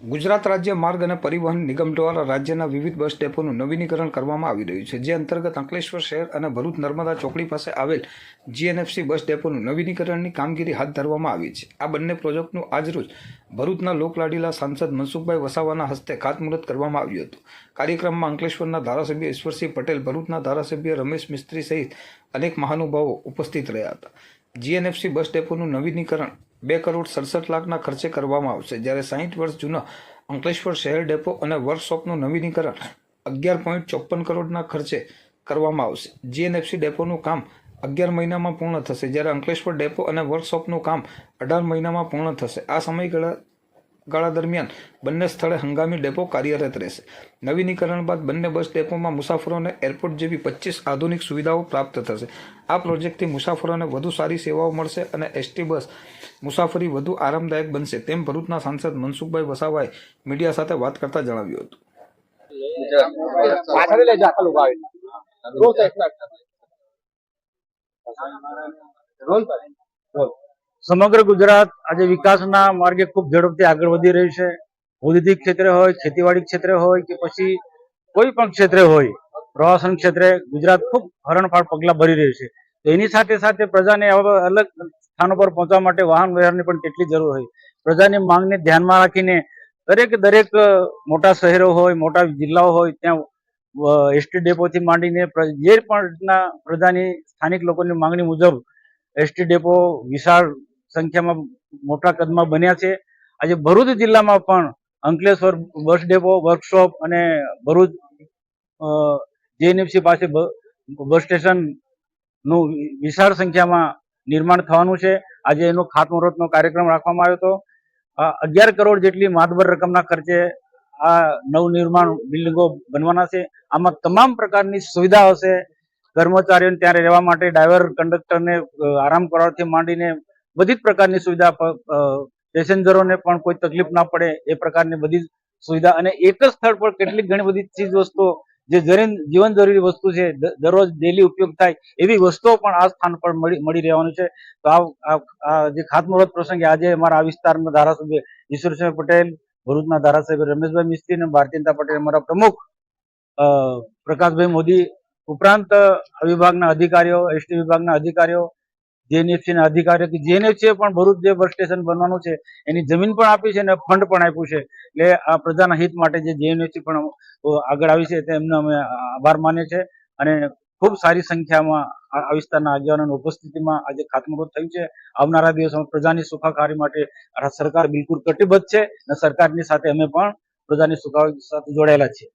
ગુજરાત રાજ્ય માર્ગ અને પરિવહન નિગમ દ્વારા રાજ્યના વિવિધ બસ ડેપોનું નવીનીકરણ કરવામાં આવી રહ્યું છે, જે અંતર્ગત અંકલેશ્વર શહેર અને ભરૂચ નર્મદા ચોકડી પાસે આવેલ જીએનએફસી બસ ડેપોનું નવીનીકરણની કામગીરી હાથ ધરવામાં આવી છે. આ બંને પ્રોજેક્ટનું આજરોજ ભરૂચના લોકલાડીલા સાંસદ મનસુખભાઈ વસાવાના હસ્તે ખાતમુહૂર્ત કરવામાં આવ્યું હતું. કાર્યક્રમમાં અંકલેશ્વરના ધારાસભ્ય ઈશ્વરસિંહ પટેલ, ભરૂચના ધારાસભ્ય રમેશ મિસ્ત્રી સહિત અનેક મહાનુભાવો ઉપસ્થિત રહ્યા હતા. જીએનએફસી બસ ડેપોનું નવીનીકરણ બે કરોડ સડસઠ લાખના ખર્ચે કરવામાં આવશે. જ્યારે સાહીઠ વર્ષ જૂના અંકલેશ્વર શહેર ડેપો અને વર્કશોપનું નવીનીકરણ અગિયાર પોઈન્ટ ચોપન કરોડના ખર્ચે કરવામાં આવશે. જીએનએફસી ડેપોનું કામ અગિયાર મહિનામાં પૂર્ણ થશે. જ્યારે અંકલેશ્વર ડેપો અને વર્કશોપનું કામ અઢાર મહિનામાં પૂર્ણ થશે. આ સમયગાળા ગાળા દરમિયાન બંને સ્થળે હંગામી ડેપો કાર્યરત રહેશે. નવીનીકરણ બાદ બંને બસ ડેપોમાં મુસાફરોને એરપોર્ટ જેવી પચીસ આધુનિક સુવિધાઓ પ્રાપ્ત થશે. આ પ્રોજેક્ટથી મુસાફરોને વધુ સારી સેવાઓ મળશે અને એસટી બસ મુસાફરી વધુ આરામદાયક બનશે તેમ ભરૂચના સાંસદ મનસુખભાઈ વસાવાએ મીડિયા સાથે વાત કરતા જણાવ્યું હતું. Roll roll. સમગ્ર ગુજરાત આજે વિકાસના માર્ગે ખૂબ ઝડપથી આગળ વધી રહ્યું છે. ઔદ્યોગિક ક્ષેત્રે હોય, ખેતીવાડી ક્ષેત્રે હોય કે પછી કોઈ પણ ક્ષેત્રે હોય, પ્રવાસન ક્ષેત્રે ગુજરાત ખૂબ હરણફાળ પગલાં ભરી રહ્યું છે. તો એની સાથે સાથે પ્રજાને આવા અલગ સ્થાનો પર પહોંચવા માટે વાહન વ્યવહારની પણ કેટલી જરૂર હોય. પ્રજાની માંગને ધ્યાનમાં રાખીને દરેક દરેક મોટા શહેરો હોય, મોટા જિલ્લાઓ હોય, ત્યાં એસટી ડેપોથી માંડીને જે પણ રીતના પ્રજાની સ્થાનિક લોકોની માંગણી મુજબ એસટી ડેપો વિશાળ સંખ્યામાં મોટા કદમાં બન્યા છે. આજે ભરૂચ જિલ્લામાં પણ અંકલેશ્વર બસ ડેપો, વર્કશોપ અને ભરૂચ જેએનએફસી પાસે બસ સ્ટેશનનું વિશાળ સંખ્યામાં નિર્માણ થવાનું છે. આજે એનો ખાતમુહૂર્તનો કાર્યક્રમ રાખવામાં આવ્યો હતો. અગિયાર કરોડ જેટલી માતબર રકમના ખર્ચે આ નવનિર્માણ બિલ્ડિંગો બનવાના છે. આમાં તમામ પ્રકારની સુવિધા હશે. કર્મચારીઓને ત્યાં રહેવા માટે ડ્રાઈવર કંડક્ટરને આરામ કરવાથી માંડીને બધી જ પ્રકારની સુવિધા પેસેન્જરોને પણ કોઈ તકલીફ ના પડે એ પ્રકારની બધી જ સુવિધા અને એક જ સ્થળ પર કેટલીક ઘણી બધી ચીજ વસ્તુઓ જે જીવન જરૂરી વસ્તુ છે દરરોજ ડેલી ઉપયોગ થાય એવી વસ્તુઓ પણ આ સ્થાન પર મળી રહેવાનું છે. તો આ જે ખાતમુહૂર્ત પ્રસંગે આજે અમારા આ વિસ્તારના ધારાસભ્ય ઈશ્વરસિંહ પટેલ, ભરૂચના ધારાસભ્ય રમેશભાઈ મિસ્ત્રી અને ભારતીય જનતા પટેલ અમારા પ્રમુખ પ્રકાશભાઈ મોદી ઉપરાંત વિભાગના અધિકારીઓ, એસટી વિભાગના અધિકારીઓ જેએનએફસી ના અધિકારીઓ કે જેએનએફસી પણ ભરૂચ જે બસ સ્ટેશન બનવાનું છે, એની જમીન પણ આપી છે અને ફંડ પણ આપ્યું છે. એટલે આ પ્રજાના હિત માટે જે જેએનએફસી પણ આગળ આવી છે તેમને અમે આભાર માનીએ છીએ અને ખૂબ સારી સંખ્યામાં આ વિસ્તારના આગેવાનોની ઉપસ્થિતિમાં આજે ખાતમુહૂર્ત થયું છે. આવનારા દિવસોમાં પ્રજાની સુખાકારી માટે સરકાર બિલકુલ કટિબદ્ધ છે અને સરકારની સાથે અમે પણ પ્રજાની સુખાકારી સાથે જોડાયેલા છીએ.